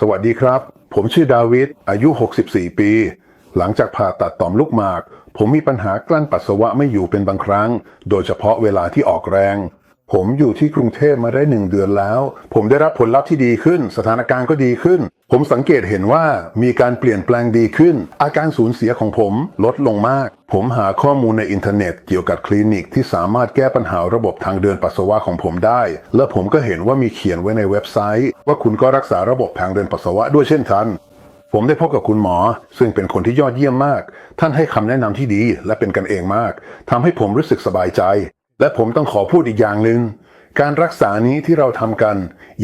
สวัสดีครับ ผมชื่อดาวิด อายุ 64 ปี หลังจากผ่าตัดต่อมลูกหมาก ผมมีปัญหากลั้นปัสสาวะไม่อยู่เป็นบางครั้ง โดยเฉพาะเวลาที่ออกแรง ผมอยู่ที่กรุงเทพมาได้หนึ่งเดือนแล้ว ผมได้รับผลลัพธ์ที่ดีขึ้น สถานการณ์ก็ดีขึ้น ผมสังเกตเห็นว่ามีการเปลี่ยนแปลงดีขึ้น อาการสูญเสียของผมลดลงมาก ผมหาข้อมูลในอินเทอร์เน็ตเกี่ยวกับคลินิกที่สามารถแก้ปัญหาระบบทางเดินปัสสาวะของผมได้ และผมก็เห็นว่ามีเขียนไว้ในเว็บไซต์ ว่าคุณก็รักษาระบบทางเดินปัสสาวะด้วยเช่นกันผมได้พบกับคุณหมอ ซึ่งเป็นคนที่ยอดเยี่ยมมาก ท่านให้คำแนะนำที่ดีและเป็นกันเองมากทำให้ผมรู้สึกสบายใจ และผมต้องขอพูดอีกอย่างหนึ่งการรักษานี้ที่เราทำกัน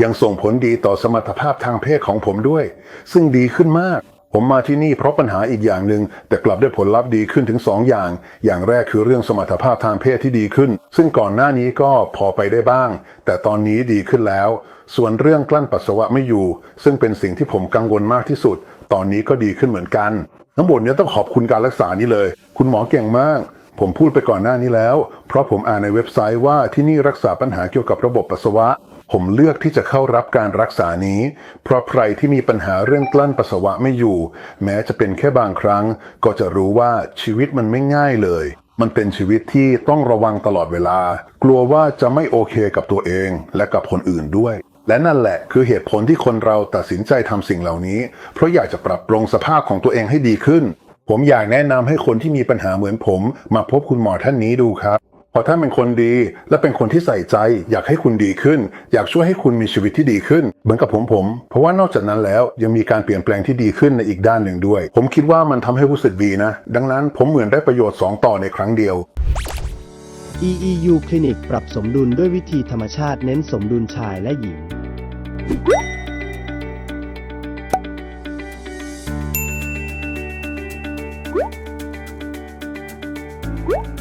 ยังส่งผลดีต่อสมรรถภาพทางเพศของผมด้วย ซึ่งดีขึ้นมาก ผมมาที่นี่เพราะปัญหาอีกอย่างหนึ่งแต่กลับได้ผลลัพธ์ดีขึ้นถึงสองอย่าง อย่างแรกคือเรื่องสมรรถภาพทางเพศที่ดีขึ้น ซึ่งก่อนหน้านี้ก็พอไปได้บ้าง แต่ตอนนี้ดีขึ้นแล้ว ส่วนเรื่องกลั้นปัสสาวะไม่อยู่ ซึ่งเป็นสิ่งที่ผมกังวลมากที่สุด ตอนนี้ก็ดีขึ้นเหมือนกันทั้งหมดนี้ต้องขอบคุณการรักษานี้เลย คุณหมอเก่งมาก ผมพูดไปก่อนหน้านี้แล้ว เพราะผมอ่านในเว็บไซต์ว่าที่นี่รักษาปัญหาเกี่ยวกับระบบปัสสาวะ ผมเลือกที่จะเข้ารับการรักษานี้ เพราะใครที่มีปัญหาเรื่องกลั้นปัสสาวะไม่อยู่ แม้จะเป็นแค่บางครั้ง ก็จะรู้ว่าชีวิตมันไม่ง่ายเลย มันเป็นชีวิตที่ต้องระวังตลอดเวลา กลัวว่าจะไม่โอเคกับตัวเองและกับคนอื่นด้วย และนั่นแหละคือเหตุผลที่คนเราตัดสินใจทำสิ่งเหล่านี้ เพราะอยากจะปรับปรุงสภาพของตัวเองให้ดีขึ้น ผมอยากแนะนำให้คนที่มีปัญหาเหมือนผม มาพบคุณหมอท่านนี้ดูครับเพราะท่านเป็นคนดีและเป็นคนที่ใส่ใจ อยากให้คุณดีขึ้น อยากช่วยให้คุณมีชีวิตที่ดีขึ้น เหมือนกับผมผม เพราะว่านอกจากนั้นแล้วยังมีการเปลี่ยนแปลงที่ดีขึ้นในอีกด้านหนึ่งด้วย ผมคิดว่ามันทำให้รู้สึกดีนะ ดังนั้นผมเหมือนได้ประโยชน์สองต่อในครั้งเดียว EEU คลินิกปรับสมดุลด้วยวิธีธรรมชาติเน้นสมดุลชายและหญิง Woo!